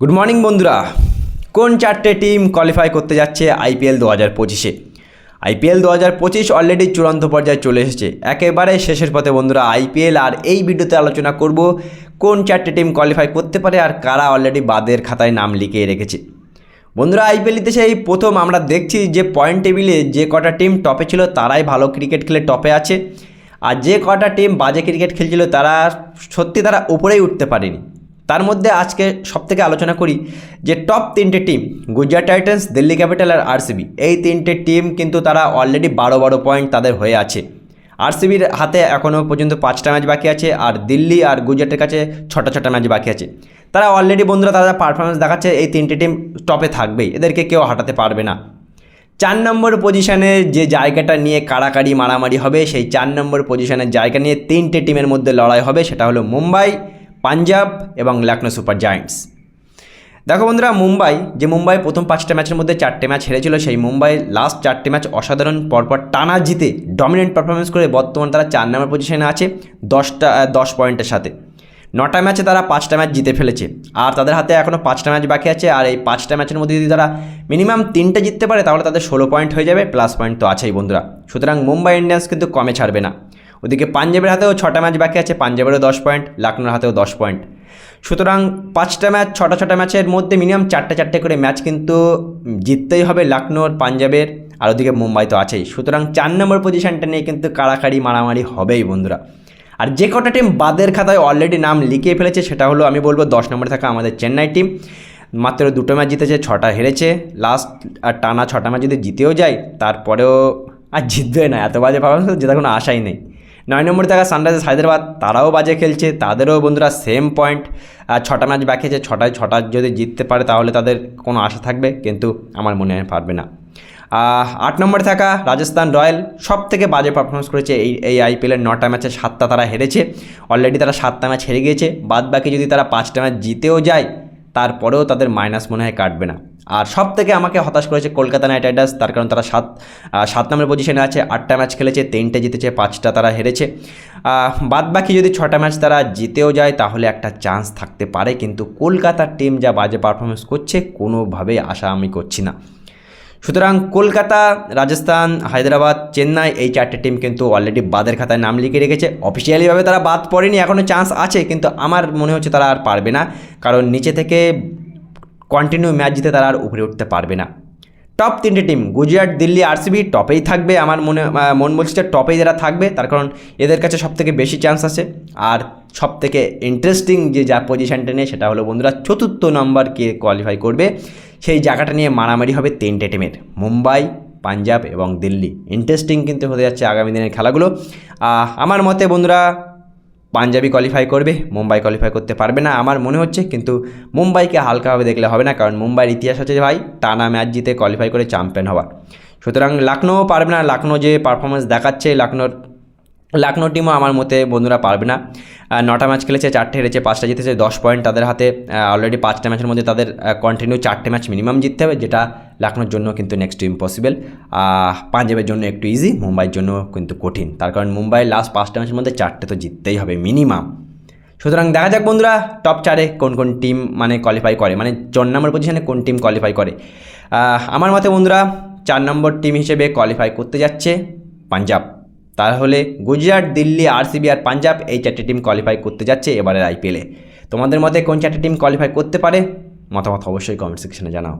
Good morning বন্ধুরা। কোন চারটে টিম কোয়ালিফাই করতে যাচ্ছে আইপিএল দু হাজার পঁচিশে? আইপিএল দু হাজার পঁচিশ অলরেডি চূড়ান্ত পর্যায়ে চলে এসেছে। একেবারে শেষের পথে বন্ধুরা আইপিএল আর এই ভিডিওতে আলোচনা করব কোন চারটে টিম কোয়ালিফাই করতে পারে আর কারা অলরেডি বাদের খাতায় নাম লিখিয়ে রেখেছে। বন্ধুরা আইপিএল ইতিহাসে এই প্রথম আমরা দেখছি যে পয়েন্ট টেবিলে যে কটা টিম টপে ছিল, তারাই ভালো ক্রিকেট খেলে টপে আছে। আর যে কটা টিম বাজে ক্রিকেট খেলছিল, তারা সত্যি তারা উপরেই উঠতে পারেনি। তার মধ্যে আজকে সবথেকে আলোচনা করি যে টপ তিনটে team Gujarat Titans Delhi capital আর আরসিবি এই তিনটে টিম কিন্তু তারা অলরেডি বারো বারো পয়েন্ট তাদের হয়ে আছে। আরসিবির হাতে এখনও পর্যন্ত পাঁচটা ম্যাচ বাকি আছে আর দিল্লি আর গুজরাটের কাছে ছটা ছটা ম্যাচ বাকি আছে। তারা অলরেডি বন্ধুরা তারা পারফরমেন্স দেখাচ্ছে, এই তিনটে টিম টপে থাকবেই, এদেরকে কেউ হাঁটাতে পারবে না। চার নম্বর পজিশনে যে জায়গাটা নিয়ে কাড়াকাড়ি মারামারি হবে, সেই চার নম্বর পজিশনের জায়গা নিয়ে তিনটে টিমের মধ্যে লড়াই হবে, সেটা হলো মুম্বাই পাঞ্জাব এবং লখনৌ সুপার জায়ান্টস। দেখো বন্ধুরা, মুম্বাই, যে মুম্বাই প্রথম পাঁচটা ম্যাচের মধ্যে চারটে ম্যাচ হেরেছিল, সেই মুম্বাই লাস্ট চারটে ম্যাচ অসাধারণ, পরপর টানা জিতে ডমিনেন্ট পারফরমেন্স করে বর্তমানে তারা চার নম্বর পজিশনে আছে, দশটা দশ পয়েন্টের সাথে। নটা ম্যাচে তারা পাঁচটা ম্যাচ জিতে ফেলেছে। আর তাদের হাতে এখনও পাঁচটা ম্যাচ বাকি আছে, আর এই পাঁচটা ম্যাচের মধ্যে যদি তারা মিনিমাম তিনটে জিততে পারে, তাহলে তাদের ষোলো পয়েন্ট হয়ে যাবে প্লাস পয়েন্ট তো আছেই বন্ধুরা। সুতরাং মুম্বাই ইন্ডিয়ান্স কিন্তু কমে ছাড়বে না। ওদিকে পাঞ্জাবের হাতেও ছটা ম্যাচ বাকি আছে, পাঞ্জাবেরও দশ পয়েন্ট, লখনৌর হাতেও দশ পয়েন্ট। সুতরাং পাঁচটা ম্যাচ, ছটা ছটা ম্যাচের মধ্যে মিনিমাম চারটে চারটে করে ম্যাচ কিন্তু জিততেই হবে লখনৌর, পাঞ্জাবের, আর ওদিকে মুম্বাই তো আছেই। সুতরাং চার নম্বর পজিশনটা নিয়ে কিন্তু কাড়াকাড়ি, মারামারি হবেই বন্ধুরা। আর যে কটা টিম বাদের খাতায় অলরেডি নাম লিখিয়ে ফেলেছে, সেটা হলো আমি বলব দশ নম্বরে থাকা আমাদের চেন্নাই টিম মাত্র দুটো ম্যাচ জিতেছে, ছটা হেরেছে। লাস্ট আর টানা ছটা ম্যাচ যদি জিতেও যায়, তারপরেও আর জিতবে না, এত বাজে পারফরমেন্স জেতার কোনো আশাই নেই। নয় নম্বরে থাকা সানরাইজার্স হায়দ্রাবাদ, তারাও বাজে খেলছে, তাদেরও বন্ধুরা সেম পয়েন্ট ছটা ম্যাচ বাকি আছে, ছটায় ছটা যদি জিততে পারে তাহলে তাদের কোনো আশা থাকবে, কিন্তু আমার মনে হয় পারবে না। আট নম্বরে থাকা রাজস্থান রয়্যাল সব থেকে বাজে পারফরমেন্স করেছে এই এই আইপিএলের নটা ম্যাচে সাতটা তারা হেরেছে। অলরেডি তারা সাতটা ম্যাচ হেরে গিয়েছে বাদ বাকি যদি তারা পাঁচটা ম্যাচ জিতেও যায়, তারপরেও তাদের মাইনাস মনে হয় কাটবে না। আর সব থেকে আমাকে হতাশ করেছে কলকাতা নাইট রাইডার্স, তার কারণ তারা সাত সাত নম্বর পজিশনে আছে, আটটা ম্যাচ খেলেছে, তিনটে জিতেছে, পাঁচটা তারা হেরেছে। বাদ বাকি যদি ছটা ম্যাচ তারা জিতেও যায়, তাহলে একটা চান্স থাকতে পারে, কিন্তু কলকাতার টিম যা বাজে পারফরমেন্স করছে কোনোভাবেই আশা আমি করছি না। সুতরাং কলকাতা, রাজস্থান, হায়দ্রাবাদ, চেন্নাই, এই চারটে টিম কিন্তু অলরেডি বাদের খাতায় নাম লিখে রেখেছে। অফিসিয়ালিভাবে তারা বাদ পড়েনি এখনও চান্স আছে, কিন্তু আমার মনে হচ্ছে তারা আর পারবে না, কারণ নিচে থেকে কন্টিনিউ ম্যাচ জিতে তারা আর উপরে উঠতে পারবে না। টপ তিনটে টিম গুজরাট দিল্লি আরসিবি টপেই থাকবে আমার মনে মন বলছে যে টপেই যারা থাকবে, তার কারণ এদের কাছে সব থেকে বেশি চান্স আছে। আর সব থেকে ইন্টারেস্টিং যে যা পজিশানটা নিয়ে, সেটা হলো বন্ধুরা চতুর্থ নম্বর কে কোয়ালিফাই করবে। সেই জায়গাটা নিয়ে মারামারি হবে তিনটে টিমের মুম্বাই, পাঞ্জাব এবং দিল্লি। ইন্টারেস্টিং কিন্তু হতে যাচ্ছে আগামী দিনের খেলাগুলো। আমার মতে বন্ধুরা পাঞ্জাবি কোয়ালিফাই করবে, মুম্বাই কোয়ালিফাই করতে পারবে না আমার মনে হচ্ছে, কিন্তু মুম্বাইকে হালকাভাবে দেখলে হবে না, কারণ মুম্বাইয়ের ইতিহাস যে ভাই, টানা ম্যাচ জিতে কোয়ালিফাই করে চ্যাম্পিয়ন হওয়া। সুতরাং লখনৌ পারবে না, লখনৌ যে পারফরমেন্স দেখাচ্ছে লখনৌর লখনৌ টিমও আমার মতে বন্ধুরা পারবে না। নটা ম্যাচ খেলেছে, চারটে হেরেছে, পাঁচটা জিতেছে, দশ পয়েন্ট তাদের হাতে অলরেডি পাঁচটা ম্যাচের মধ্যে তাদের কন্টিনিউ চারটে ম্যাচ মিনিমাম জিততে হবে, যেটা লখনৌর জন্য কিন্তু নেক্সট ইম্পসিবল পাঞ্জাবের জন্য একটু ইজি মুম্বাইয়ের জন্য কিন্তু কঠিন। তার কারণ মুম্বাই লাস্ট পাঁচটা ম্যাচের মধ্যে চারটে তো জিততেই হবে মিনিমাম সুতরাং দেখা যাক বন্ধুরা টপ চারে কোন কোন টিম মানে কোয়ালিফাই করে মানে চার নম্বর পজিশনে কোন টিম কোয়ালিফাই করে। আমার মতে বন্ধুরা, চার নম্বর টিম হিসেবে কোয়ালিফাই করতে যাচ্ছে পাঞ্জাব। তাহলে গুজরাট, দিল্লি আরসিবি আর পাঞ্জাব এই চারটে টিম কোয়ালিফাই করতে যাচ্ছে এবারের আইপিএলে তোমাদের মতে কোন চারটে টিম কোয়ালিফাই করতে পারে? মতামত অবশ্যই কমেন্ট সেকশনে জানাও।